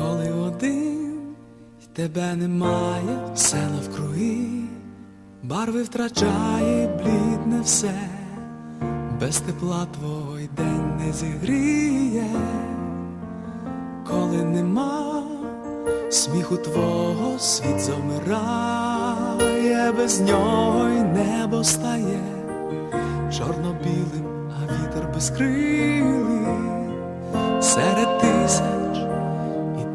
коли один тебе немає, все навкруги, барви втрачає, блідне все, без тепла твого й день не зігріє, коли нема сміху твого світ замирає, без нього й небо стає чорно-білим, а вітер безкрилий. Серед тисяч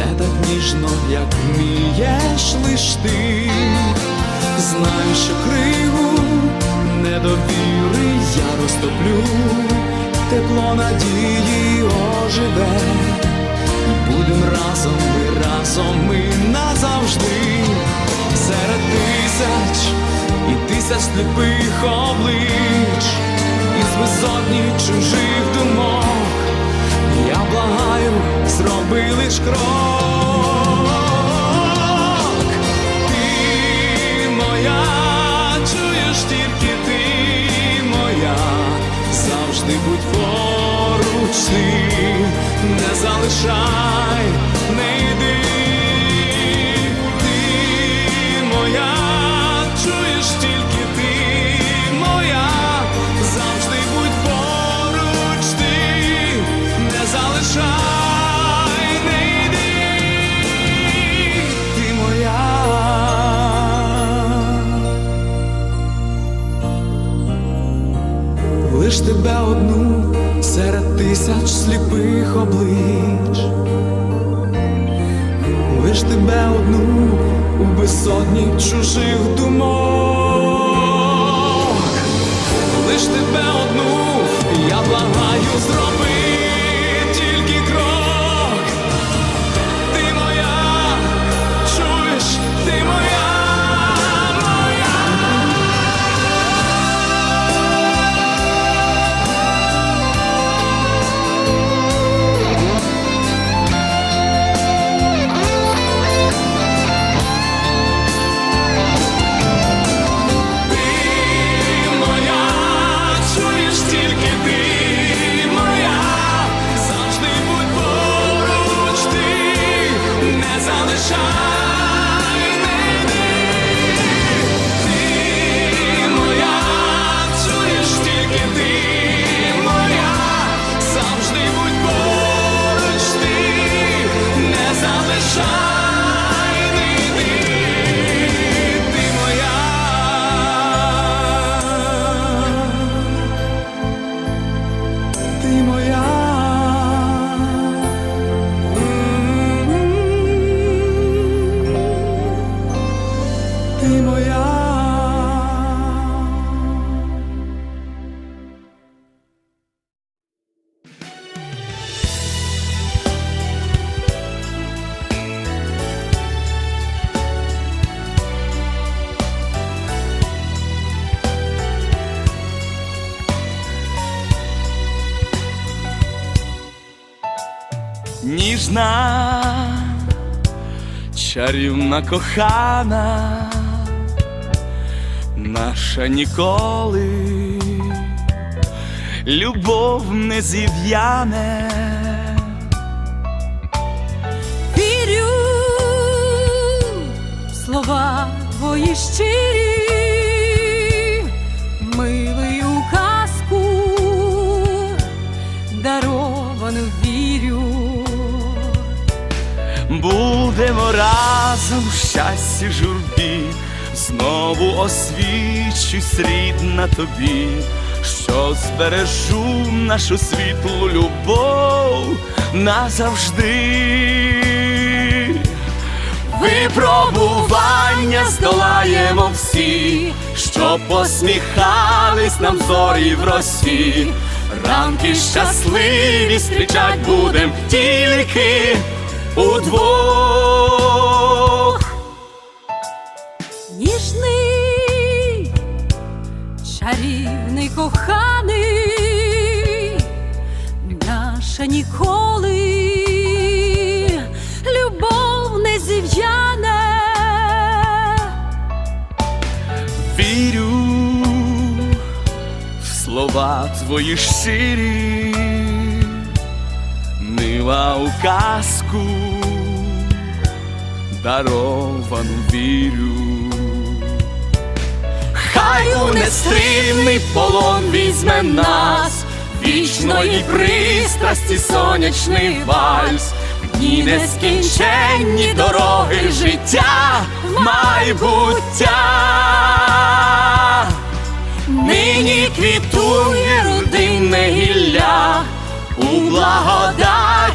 мене так ніжно, як вмієш лиш ти, знаю, що криву недовіри я розтоплю, тепло надії оживе, будем разом, ми разом, ми назавжди. Серед тисяч і тисяч сліпих облич, із безодні чужих думок, я благаю, зроби лиш крок. Ти моя, чуєш тільки ти моя, завжди будь поруч не залишай, не йди. Тебе одну, я благаю, зроби ніжна, чарівна кохана, наша ніколи, любов не зів'яне. Вірю в слова твої щирі, милою казку, даровану вірю. Будемо разом в щасті журбі, знову освічусь рідна тобі, що збережу нашу світлу любов назавжди. Випробування здолаємо всі, щоб посміхались нам зорі в росі. Ранки щасливі зустрічать будем тільки удвох. ніжний, чарівний коханий, наша ніколи любов не зів'яне. Вірю в слова твої щирі, мила у казку, даровану вірю. Хай у нестримний полон візьме нас, вічної пристрасті сонячний вальс, дні нескінченні дороги життя, майбуття. Нині квітує родинне гілля, у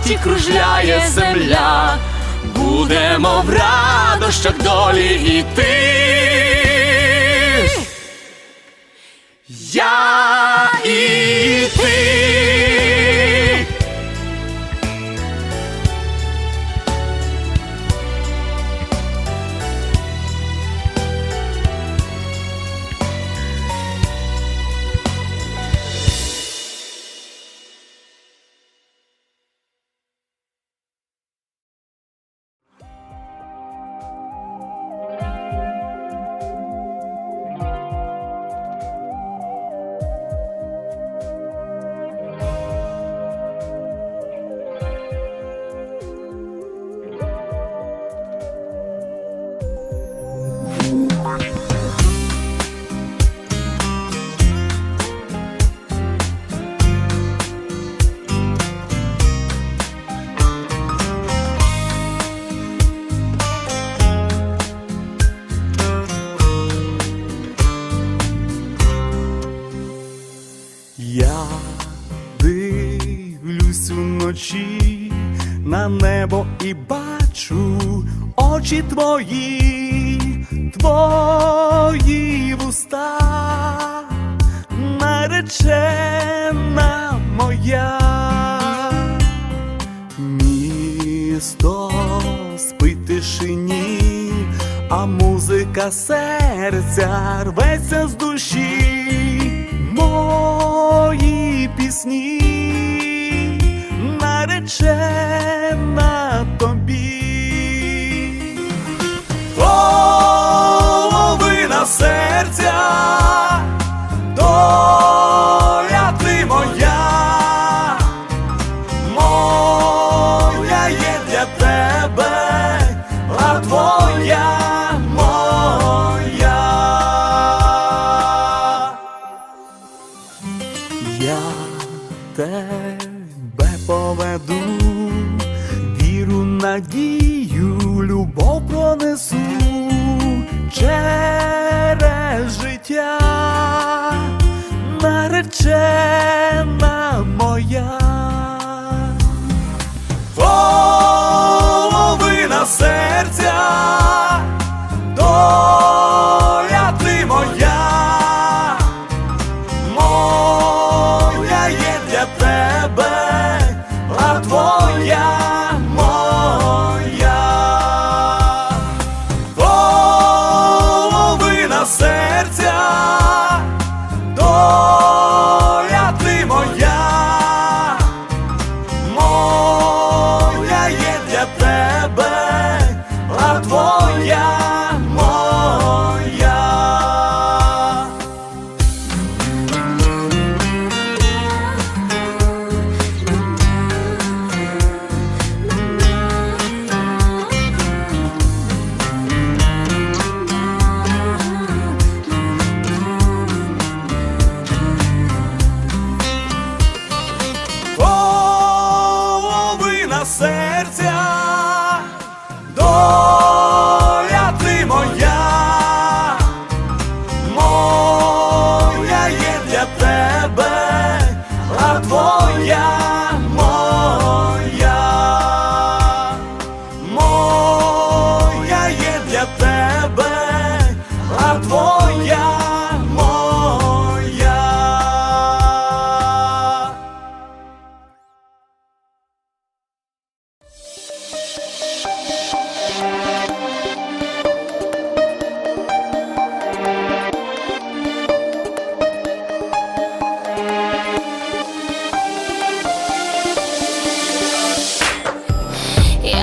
благодаті кружляє земля, будемо в радощах долі іти. Я небо і бачу очі твої, твої вуста, наречена моя, місто спить тишині, а музика серця рветься з душі. Мої пісні наречена серця, доля ти моя, моя є для тебе, а твоя моя. Я тебе поведу, віру, надію, любов пронесу через життя, наречена моя. Половина серця, доля серця, доля ти моя, моя є для тебе, а твоя моя, моя є для тебе, а твоя.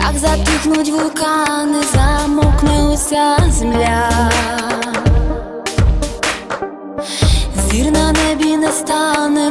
Як затихнуть вулкани, замокне земля. Зір на небі не стане,